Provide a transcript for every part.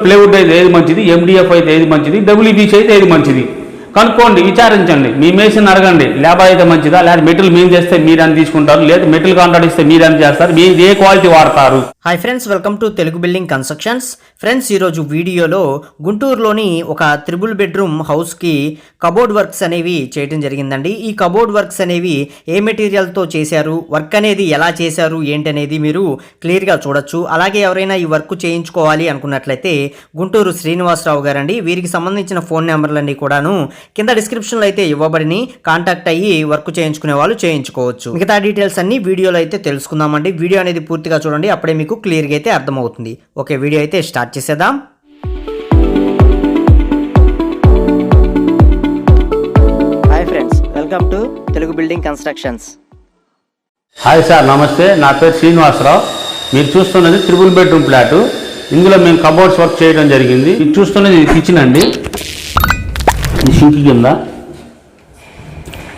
Plywood అయితే ఏది మంచిది? ఎండిఎఫ్ అయితే ఏది మంచిది? డబ్ల్యూబీసీ అయితే ఏది మంచిది? కనుక్కోండి విచారించండి. మీ మేసిని అడగండి లేబర్ అయితే మంచిదా లేదా మెటీరియల్ మేము చేస్తే మీరు అని తీసుకుంటారు లేదా మెటీరియల్ కాంట్రాక్ట్ ఇస్తే మీరు అని చేస్తారు మీరు ఏ క్వాలిటీ వాడతారు? Hi friends welcome to Telugu building constructions friends ఈరోజు వీడియోలో గుంటూరులోని ఒక త్రిబుల్ బెడ్రూమ్ హౌస్కి కబోర్డ్ వర్క్స్ అనేవి చేయడం జరిగిందండి. ఈ కబోర్డ్ వర్క్స్ అనేవి ఏ మెటీరియల్తో చేశారు వర్క్ అనేది ఎలా చేశారు ఏంటనేది మీరు క్లియర్గా చూడొచ్చు. అలాగే ఎవరైనా ఈ వర్క్ చేయించుకోవాలి అనుకున్నట్లయితే గుంటూరు శ్రీనివాసరావు గారండి వీరికి సంబంధించిన ఫోన్ నెంబర్లన్నీ కూడాను కింద డిస్క్రిప్షన్లో అయితే ఇవ్వబడిని. కాంటాక్ట్ అయ్యి వర్క్ చేయించుకునే వాళ్ళు చేయించుకోవచ్చు. మిగతా డీటెయిల్స్ అన్ని వీడియోలో అయితే తెలుసుకుందామండి. వీడియో అనేది పూర్తిగా చూడండి. అప్పుడే మీకు క్లియర్గా అయితే అర్థమవుతుంది. ఓకే వీడియో అయితే స్టార్ట్ చేసేద్దాం. Hi friends welcome to Telugu building constructions hi sir నమస్తే. నా పేరు శ్రీనివాసరావు. మీరు చూస్తున్నది త్రిబుల్ బెడ్రూమ్ ఫ్లాట్ ఇందులో మేము కబోర్డ్స్ వర్క్ చేయడం జరిగింది. ఇది చూస్తున్నది కిచెన్ అండి. ఈ సింక్ కింద.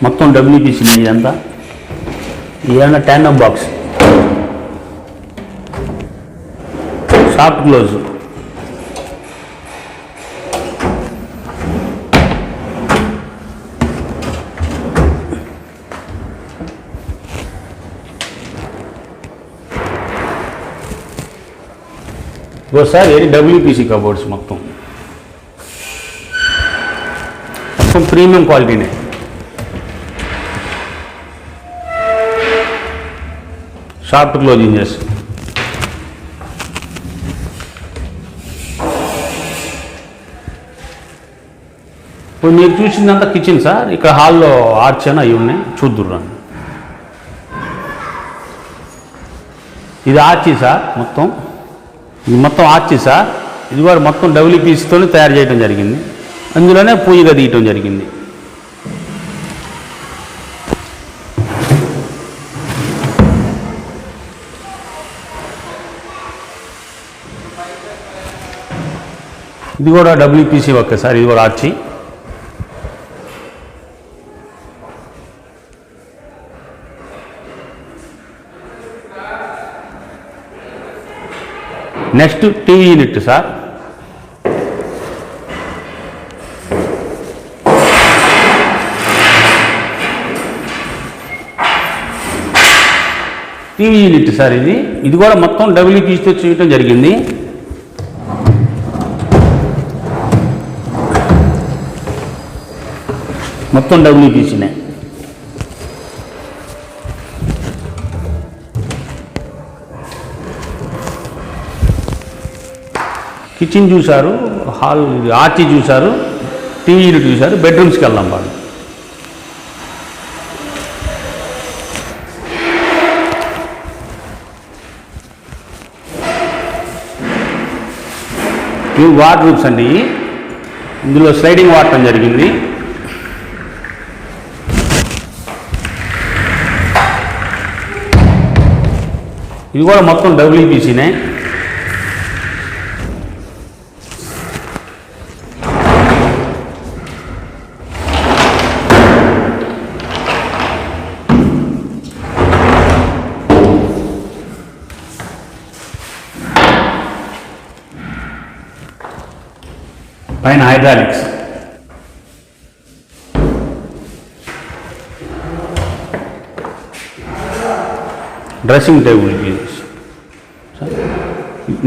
మొత్తం డబ్ల్యూపీసీ ఇదంతా. ఏమన్నా ట్యాండమ్ బాక్స్ సాఫ్ట్ క్లోజ్ ఇగో సార్ ఏది డబ్ల్యూపీసీ కబోర్డ్స్ మొత్తం. మొత్తం ప్రీమియం క్వాలిటీనే. షార్ట్ క్లోజింగ్ చేసి. ఇప్పుడు మీరు చూసిందంతా కిచెన్ సార్ ఇక్కడ హాల్లో ఆర్చ్ అని అవి ఉన్నాయి. చూద్దురు ఇది ఆర్చి సార్ మొత్తం. ఇది మొత్తం ఆర్చి సార్. ఇది కూడా మొత్తం డబ్ల్యూపీసీతో తయారు చేయడం జరిగింది. అందులోనే పూజగా తీయటం జరిగింది. ఇది కూడా డబ్ల్యూపీసీ ఒక్కసారి సార్ ఇది కూడా arch. Next TV unit sir. TV unit sir ఇది. ఇది కూడా మొత్తం డబ్ల్యూపీసీతో చేయటం జరిగింది. మొత్తం డబ్ల్యూపీసీనే కిచెన్ చూశారు హాల్ ఆర్టీ చూశారు టీవీ యూనిట్ చూశారు బెడ్రూమ్స్కి వెళ్దాం వాళ్ళు. ఇవి వాటర్ రూమ్స్ అండి. ఇందులో స్లైడింగ్ వాడటం జరిగింది. ఇది కూడా మొత్తం డబ్ల్యూపీసీనే అండ్ హైడ్రాలిక్స్ డ్రెస్సింగ్ టేబుల్కి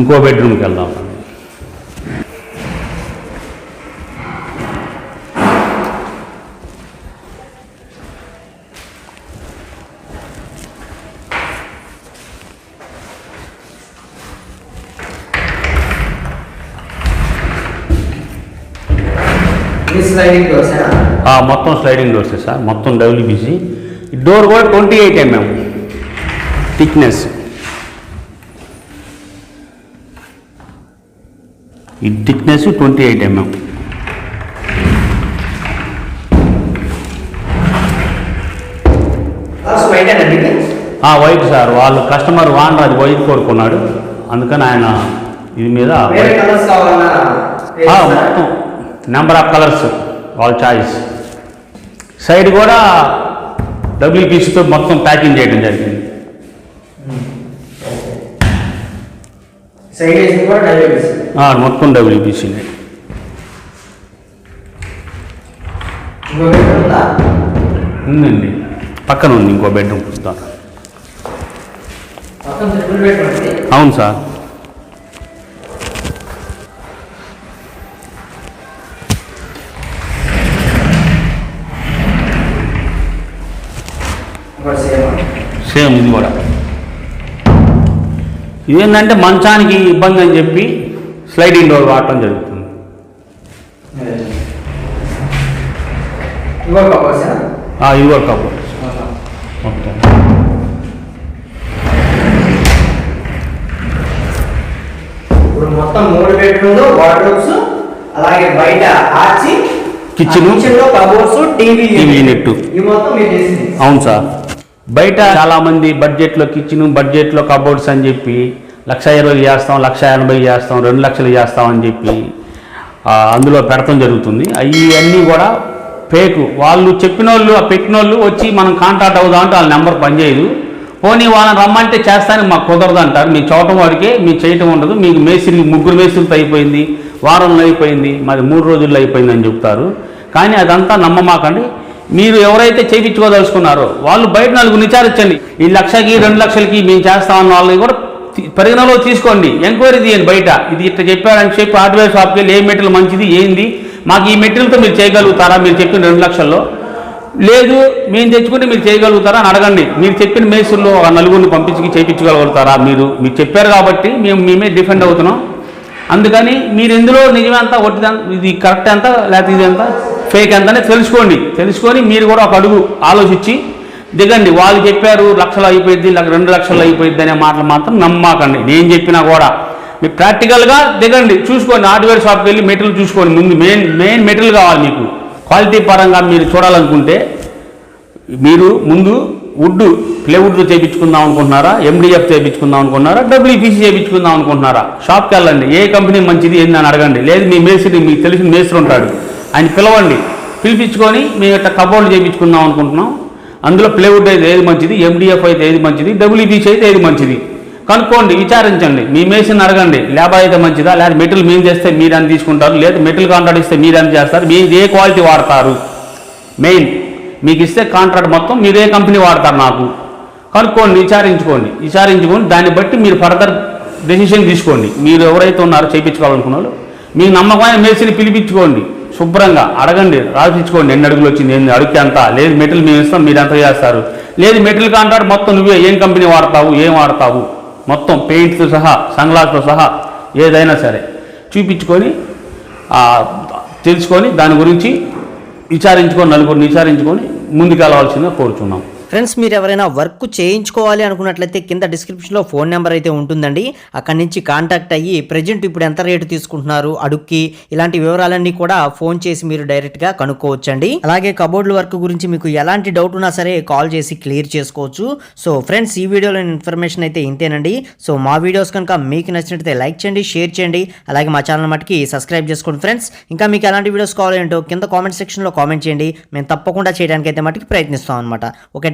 ఇంకో బెడ్రూమ్కి వెళ్దాం. మొత్తం స్లైడింగ్ డోర్స్ సార్ మొత్తం డబ్ల్యూబీసీ డోర్ కూడా ట్వంటీ ఎయిట్ ఎంఎం థిక్నెస్ ఈ thickness twenty eight mm white sir వాళ్ళు కస్టమర్ వాన్ అది వైట్ కోరుకున్నాడు అందుకని ఆయన ఇది మీద మొత్తం. నెంబర్ ఆఫ్ కలర్స్ వాళ్ళ చాయిస్ సైడ్ కూడా డబ్ల్యూపీసీతో మొత్తం ప్యాకింగ్ చేయడం జరిగింది. మొత్తం ఉందా? ఉందండి. పక్కన ఉంది ఇంకో బెడ్రూమ్ ఉంది. అవును సార్. సేమ్ ఇది కూడా. ఇదేంటంటే మంచానికి ఇబ్బంది అని చెప్పి స్లైడింగ్ డోర్ వాడటం జరుగుతుంది. ఇది కూడా కబోర్డ్ మొత్తం ఇప్పుడు మొత్తం మూడు బెడ్రూమ్లు వార్డ్రోబ్స్ అలాగే బయట ఆర్చి Kitchen. కిచెన్లో కబోర్డ్స్ టీవీ టీవీ యూనిట్ ఇవి మొత్తం మీరు చేసింది. అవును సార్ బయట చాలా మంది బడ్జెట్లో కిచెన్ బడ్జెట్లో కబోర్డ్స్ అని చెప్పి లక్ష ఇరవై చేస్తాం లక్ష ఎనభై చేస్తాం రెండు లక్షలు చేస్తాం అని చెప్పి అందులో పెడతాం జరుగుతుంది. అవి అన్నీ కూడా ఫేక్. వాళ్ళు చెప్పిన వాళ్ళు ఆ పెట్టిన వాళ్ళు వచ్చి మనం కాంటాక్ట్ అవుదాం అంటే వాళ్ళ నెంబర్ పనిచేయదు. పోనీ వాళ్ళని రమ్మంటే చేస్తానికి మాకు కుదరదు అంటారు. మీ చూడటం వాడికే మీ చేయటం ఉండదు. మీకు మేస్త్రి ముగ్గురు మేసిరితో అయిపోయింది వారంలో అయిపోయింది మరి మూడు రోజుల్లో అయిపోయింది అని చెప్తారు. కానీ అదంతా నమ్మమాకండి. మీరు ఎవరైతే చేయించుకోదలుచుకున్నారో వాళ్ళు బయట నలుగురు విచారించండి. ఈ లక్షకి రెండు లక్షలకి మేము చేస్తామన్న వాళ్ళని కూడా పరిగణలో తీసుకోండి. ఎంక్వైరీ తీయండి బయట. ఇది ఇట్లా చెప్పారని చెప్పి హార్డ్వేర్ షాప్కి వెళ్ళి ఏ మెటీరియల్ మంచిది ఏంది? మాకు ఈ మెటీరియల్తో మీరు చేయగలుగుతారా? మీరు చెప్పిన రెండు లక్షల్లో. లేదు మేము తెచ్చుకుంటే మీరు చేయగలుగుతారా అని అడగండి. మీరు చెప్పిన మేసుల్లో ఒక నలుగురిని పంపించి చేయించగలుగుతారా మీరు? మీరు చెప్పారు కాబట్టి మేము మేమే డిఫెండ్ అవుతున్నాం. అందుకని మీరు ఎందులో నిజమంతా ఒట్టిదా ఇది కరెక్ట్ ఎంత లేకపోతే ఇది ఎంత ఫేక్ ఎంత తెలుసుకోండి. తెలుసుకొని మీరు కూడా ఒక అడుగు ఆలోచించి దిగండి. వాళ్ళు చెప్పారు లక్షలు అయిపోయింది రెండు లక్షలు అయిపోయింది అనే మాటలు మాత్రం నమ్మకండి. నేను చెప్పినా కూడా మీరు ప్రాక్టికల్గా దిగండి. చూసుకోండి. హార్డ్వేర్ షాప్కి వెళ్ళి మెటీరియల్ చూసుకోండి. ముందు మెయిన్ మెయిన్ మెటీరియల్ కావాలి మీకు. క్వాలిటీ పరంగా మీరు చూడాలనుకుంటే మీరు ముందు వుడ్ ప్లేవుడ్ చేయించుకుందాం అనుకుంటున్నారా? ఎండిఎఫ్ చేయించుకుందాం అనుకుంటున్నారా? డబ్ల్యూపీసీ చేయించుకుందాం అనుకుంటున్నారా? షాప్కి వెళ్ళండి. ఏ కంపెనీ మంచిది ఏంది అని అడగండి. లేదు మీ మేస్త్రి మీకు తెలిసిన మేస్త్రి ఉంటాడు. ఆయన పిలవండి. పిలిపించుకొని మేము ఇట్లా కబోర్డ్ చేయించుకుందాం అనుకుంటున్నాం. అందులో ప్లేవుడ్ అయితే ఏది మంచిది? ఎండిఎఫ్ అయితే ఏది మంచిది? డబ్ల్యూబీసీ అయితే ఏది మంచిది? కనుక్కోండి విచారించండి. మీ మేసిన్ అడగండి. ల్యాబ్ అయితే మంచిదా? లేదా మెటీరియల్ మేము చేస్తే మీరు అని తీసుకుంటారు. లేదా మెటీరియల్ కాంట్రాక్ట్ ఇస్తే మీరు అని చేస్తారు. మీరు ఏ క్వాలిటీ వాడతారు. మెయిన్ మీకు ఇస్తే కాంట్రాక్ట్ మొత్తం మీరు ఏ కంపెనీ వాడతారు నాకు. కనుక్కోండి విచారించుకోండి. విచారించుకొని దాన్ని బట్టి మీరు ఫర్దర్ డెసిషన్ తీసుకోండి. మీరు ఎవరైతే ఉన్నారో చేయించుకోవాలనుకున్నారో మీ నమ్మకమైన మేసిని పిలిపించుకోండి. శుభ్రంగా అడగండి రాసిచ్చుకోండి ఎన్ని అడుగులు వచ్చింది ఎన్ని అడుగుకి ఎంత లేదు మెటీరియల్ మేము ఇస్తాం మీరు ఎంత చేస్తారు? లేదు మెటీరియల్ కాంట్రాక్ట్ మొత్తం నువ్వే ఏం కంపెనీ వాడతావు ఏం వాడతావు? మొత్తం పెయింట్తో సహా సన్గ్లాస్తో సహా ఏదైనా సరే. చూపించుకొని తెలుసుకొని దాని గురించి విచారించుకొని నలుగురిని విచారించుకొని ముందుకు వెళ్ళవలసిందిగా కోరుచున్నాం. ఫ్రెండ్స్ మీరు ఎవరైనా వర్క్ చేయించుకోవాలి అనుకున్నట్లయితే కింద డిస్క్రిప్షన్లో ఫోన్ నెంబర్ అయితే ఉంటుందండి. అక్కడి నుంచి కాంటాక్ట్ అయ్యి ప్రజెంట్ ఇప్పుడు ఎంత రేటు తీసుకుంటున్నారు అడుక్కి ఇలాంటి వివరాలన్నీ కూడా ఫోన్ చేసి మీరు డైరెక్ట్గా కనుక్కోవచ్చండి. అలాగే కబోర్డ్ల వర్క్ గురించి మీకు ఎలాంటి డౌట్ ఉన్నా సరే కాల్ చేసి క్లియర్ చేసుకోవచ్చు. సో ఫ్రెండ్స్ ఈ వీడియోలో ఇన్ఫర్మేషన్ అయితే ఇంతేనండి. సో మా వీడియోస్ కనుక మీకు నచ్చినట్లయితే లైక్ చేయండి షేర్ చేయండి. అలాగే మా ఛానల్ మటుకి సబ్స్క్రైబ్ చేసుకోండి ఫ్రెండ్స్. ఇంకా మీకు ఎలాంటి వీడియోస్ కావాలంటో కింద కామెంట్ సెక్షన్లో కామెంట్ చేయండి. మేము తప్పకుండా చేయడానికి అయితే మటుకి ప్రయత్నిస్తాం అనమాట okay